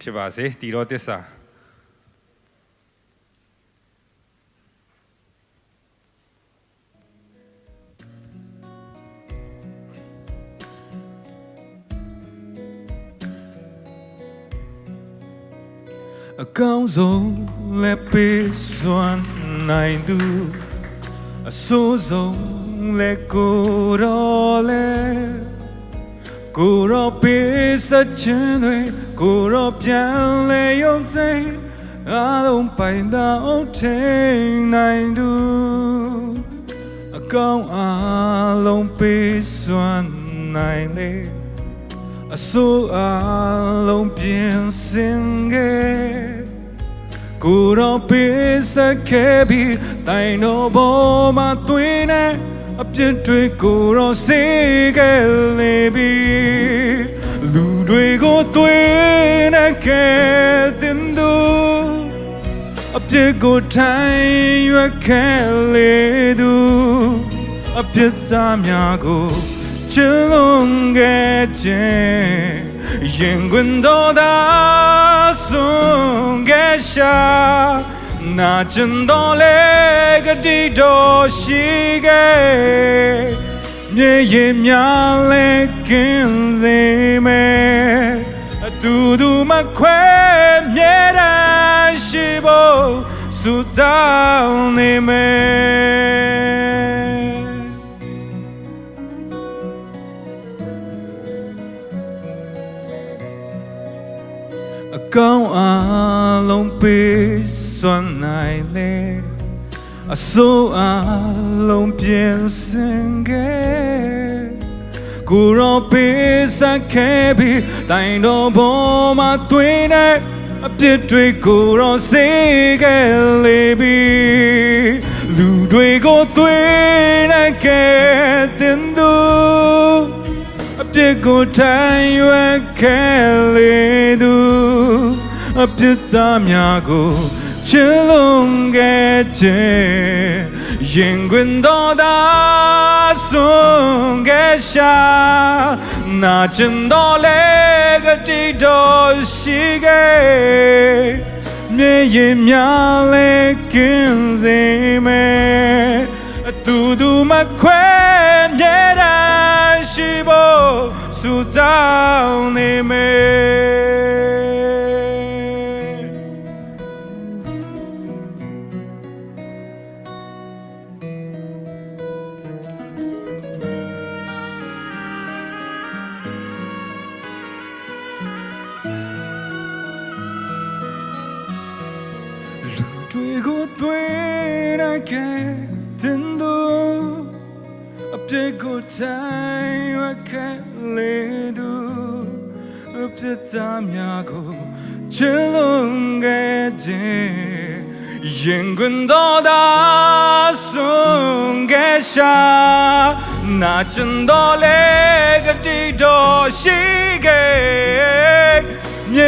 ဖြစ်ပါစေတီတော်တစ္ဆာအကောင်းဆုံးလက်ပေးစွမ်းနိုင်သူအဆိုးဆုံးလက်ကိုယ်တော်လဲကိုယ်တော်ပေးစခြင်းတွေ ကိုယ်တော်ပြန်လဲယုံသိမ်းအားလုံးပိုင်သာအုပ်ထိန်နိုင်သူအကောင်းအားလုံးပေးစွမ်းနိုင်လေအစိုးအလုံးပြင်ဆင်ခဲ့ကိုယ်တော်ပေးစခဲ့ပြီးတိုင်တော်ပေါ်မှာတွင်နေအပြစ်တွေကိုယ်တော်စေခဲ့လေပြီလူ တွေကိုတွင်နေခဲ့တဲ့သူအပြစ်ကိုထိုင်ရွက်ခဲ့လေသူအပြစ်သားများကိုချလုံးခဲ့ခြင်းရင်ခွင်တော်သာဆုံးခဲ့ရှာနာကျင်တော်လေကတိတော်ရှိခဲ့ မြေရင်များလဲကင်းစေမယ်အတူတူမခွဲမြဲတမ်းရှိဖို့ဆုတောင်းနေမယ်အကောင်းအားလုံးပေးစွမ်းနိုင်လေ အစိုးအားလုံးပြင်ဆင်ခဲ့ကိုယ်တော်ပေးစခဲ့ပြီးတိုင်တော်ပေါ်မှာတွင်နေအပြစ်တွေကိုယ်တော်စေခဲ့လေပြီလူတွေကိုတွင်နေခဲ့တဲ့သူအပြစ်ကိုထိုင်ရွက်ခဲ့လေသူအပြစ်သားများကို ချစ်လုံးခဲ့ခြင်းရင်ခွင်တော်သာဆုံးခဲ့ရှာနာကျင်တော်လေကတိတော်ရှိခဲ့မြေရင်များလဲကင်းစေမယ်အတူတူမခွဲမြဲတမ်းရှိဖို့ဆုတောင်းနေမယ် လူတွေကိုတွေ့ရခဲ့တဲ့သူအပြစ်ကိုတိုင်းရခဲ့လေသူအပြစ်သားများကိုချစ်လုံးခဲ့ခြင်းရင်ခွင်တော်သာဆုံးခဲ့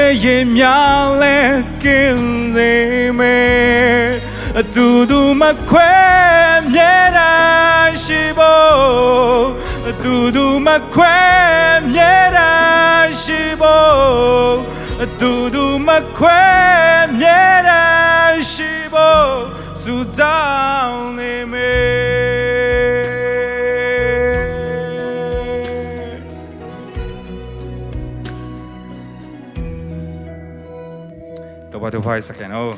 ရှာနာကျင်တော်လေကတိတော်ရှိခဲ့မြေရင်များလဲကင်းစေမယ်အတူတူမခွဲမြဲတမ်းရှိဖို့အတူတူမခွဲမြဲတမ်းရှိဖို့အတူတူမခွဲ တော့ဘာတော့ဖိုင်စကန်အော